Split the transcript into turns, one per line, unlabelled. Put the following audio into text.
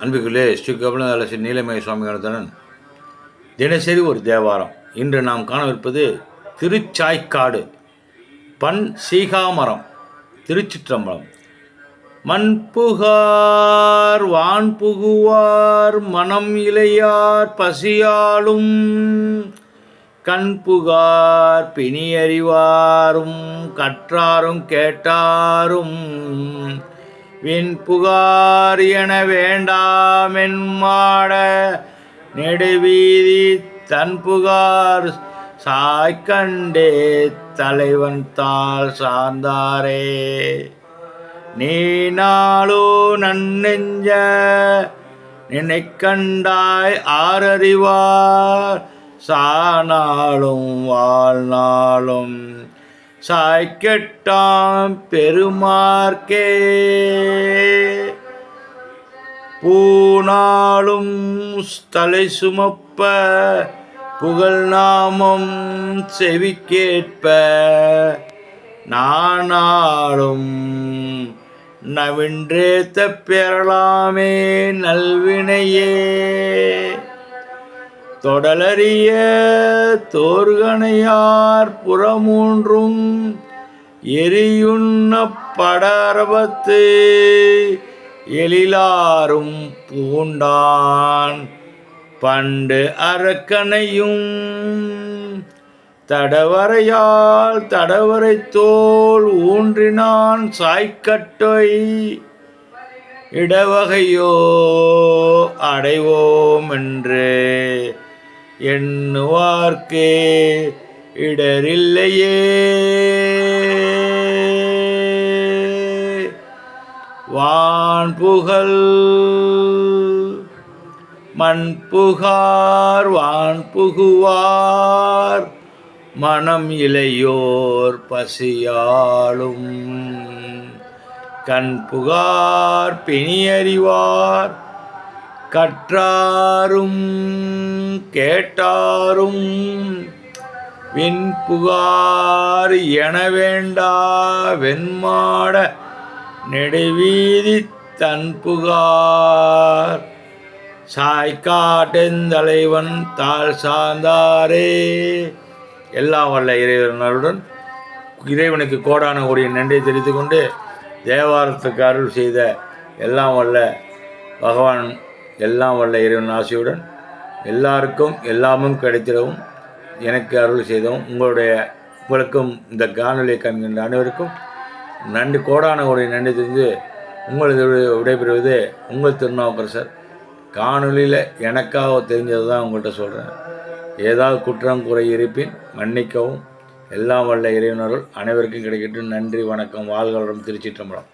அன்புக்குள்ளே ஸ்ரீ கபிலதாலசி நீலமய சுவாமிகளுடன் தினசரி ஒரு தேவாரம். இன்று நாம் காணவிருப்பது திருச்சாய்க்காடு பண் சீகாமரம் திருச்சிற்றம்பலம். மண் புகார் வான் புகுவார் மனம் இளையார் பசியாலும். கண் புகார் பிணி அறிவாரும் கற்றாரும் கேட்டாரும். வின் புகார் என வேண்டாமென்மாட நெடுவீதி தன் புகார் சாய்கண்டே தலைவன் தாள் சார்ந்தாரே. நீ நாளோ நன்னெஞ்ச நினைக்கண்டாய் ஆரறிவார் சானாலும் வாழ்நாளும் சாய்க்கெட்டாம் பெருமார்க்கே. பூனாலும் தலை சுமப்ப புகழ் நாமம் செவி கேட்ப நானாலும் நவின்றேத்த பெறலாமே நல்வினையே. தொடலறிய தோர்கணையார் புறமூன்றும் எரியுண்ண படரபத்து எழிலாரும் பூண்டான் பண்டு அரக்கனையும் தடவரையால் தடவரை தோல் ஊன்றினான் சாய்க்கட்டை இடவகையோ அடைவோம் என்று எண்ணுவார்க்கே இடரில்லையே. வான் புகழ் மண் புகார் வான் புகுவார் மனம் இளையோர் பசியாளும். கண் புகார் பிணியறிவார் கற்றாரும் கேட்டாரும் விண்புகார் என வேண்டா வெண்மாட நெடுவீதி தன் புகார். சாய்காட்டெந்தலைவன் தாழ் சார்ந்தாரே. எல்லாம் வல்ல இறைவனருடன் இறைவனுக்கு கோடான கூடிய நன்றியை தெரிவித்து கொண்டு தேவாரத்துக்கு அருள் செய்த எல்லாம் வல்ல பகவான் எல்லாம் வல்ல இறைவன் ஆசையுடன் எல்லாருக்கும் எல்லாமும் கிடைத்திடவும் எனக்கு அருள் செய்தவும் உங்களுடைய உங்களுக்கும் இந்த காணொலியை காண்கின்ற அனைவருக்கும் நன்றி கோடான கோடி நன்றி தெரிந்து உங்களது விடைபெறுவது உங்கள் திருநாவுக்கரசர் காணொலியில் எனக்காக தெரிஞ்சது தான் உங்கள்கிட்ட சொல்கிறேன் ஏதாவது குற்றம் குறை இருப்பின் மன்னிக்கவும். எல்லாம் வல்ல இறைவினர்கள் அனைவருக்கும் கிடைக்கட்டும். நன்றி வணக்கம். வாழ்களுடன் திருச்சிற்றம்பலம்.